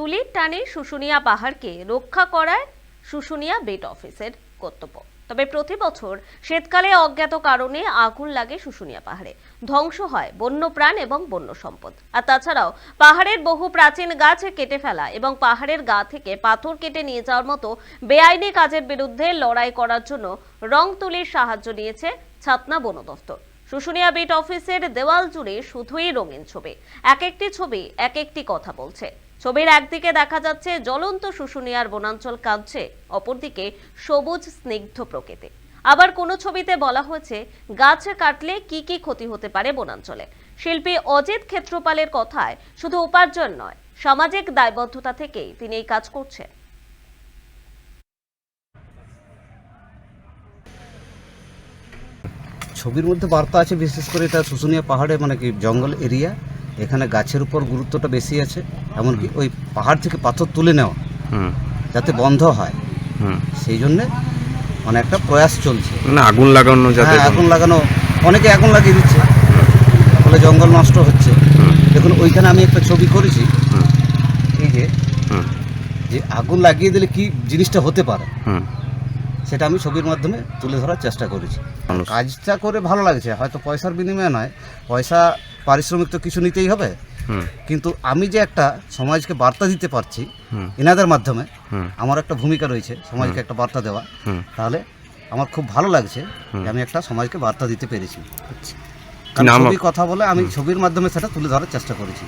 তুলির টানে শুশুনিয়া পাহাড়কে রক্ষা করায় শুশুনিয়া বেট অফিসের কর্তব্য। তবে প্রতি বছর শীতকালে অজ্ঞাত কারণে আগুন লাগে শুশুনিয়া পাহাড়ে। ধ্বংস হয় বন্যপ্রাণ এবং বন্য সম্পদ আর তাছাড়াও পাহাড়ের বহু প্রাচীন গাছ কেটে ফেলা এবং পাহাড়ের গা থেকে পাথর কেটে নিয়ে যাওয়ার মতো বেআইনি কাজের বিরুদ্ধে লড়াই করার জন্য রং তুলির সাহায্য নিয়েছে ছাতনা বন দফতর শুশুনিয়া বিট অফিসের দেওয়াল জুড়ে শুধুই রঙিন ছবি। এক একটি ছবি, এক একটি কথা বলছে। ছবির একদিকে দেখা যাচ্ছে জ্বলন্ত শুশুনিয়ার বনাঞ্চল কাঁদছে, অপরদিকে সবুজ, স্নিগ্ধ প্রকৃতি। আবার কোনো ছবিতে বলা হয়েছে, গাছ কাটলে কি কি ক্ষতি হতে পারে বনাঞ্চলে। শিল্পী অজিত ক্ষেত্রপালের কথায় শুধু উপার্জন নয়, সামাজিক দায়বদ্ধতা থেকেই তিনি এই কাজ করছেন। ছবির মধ্যে বার্তা আছে বিশেষ করে এটা শুশুনিয়া পাহাড়ে মানে কি জঙ্গল এরিয়া। এখানে গাছের উপর গুরুত্বটা বেশি আছে এমনকি ওই পাহাড় থেকে পাথর তুলে নেওয়া হুম। যাতে বন্ধ হয়। হুম। সেই জন্যে মানে একটা প্রয়াস চলছে। মানে আগুন লাগানো যাতে হ্যাঁ আগুন লাগানো অনেকে আগুন লাগিয়ে দিচ্ছে। ফলে জঙ্গল নষ্ট হচ্ছে। দেখুন ওইখানে আমি একটা ছবি করেছি। এই যে হুম, যে আগুন লাগিয়ে দিলে কি জিনিসটা হতে পারে? হুম। সেটা আমি ছবির মাধ্যমে তুলে ধরার চেষ্টা করেছি। কাজটা করে ভালো লাগছে হয়তো পয়সার বিনিময়ে নয় পয়সা পারিশ্রমিক তো কিছু নিতেই হবে। কিন্তু আমি যে একটা সমাজকে বার্তা দিতে পারছি এনাদের মাধ্যমে আমার একটা ভূমিকা রয়েছে সমাজকে একটা বার্তা দেওয়া। তাহলে আমার খুব ভালো লাগছে যে আমি একটা সমাজকে বার্তা দিতে পেরেছি। নাম ছবি কথা বলে আমি ছবির মাধ্যমে সেটা তুলে ধরার চেষ্টা করেছি।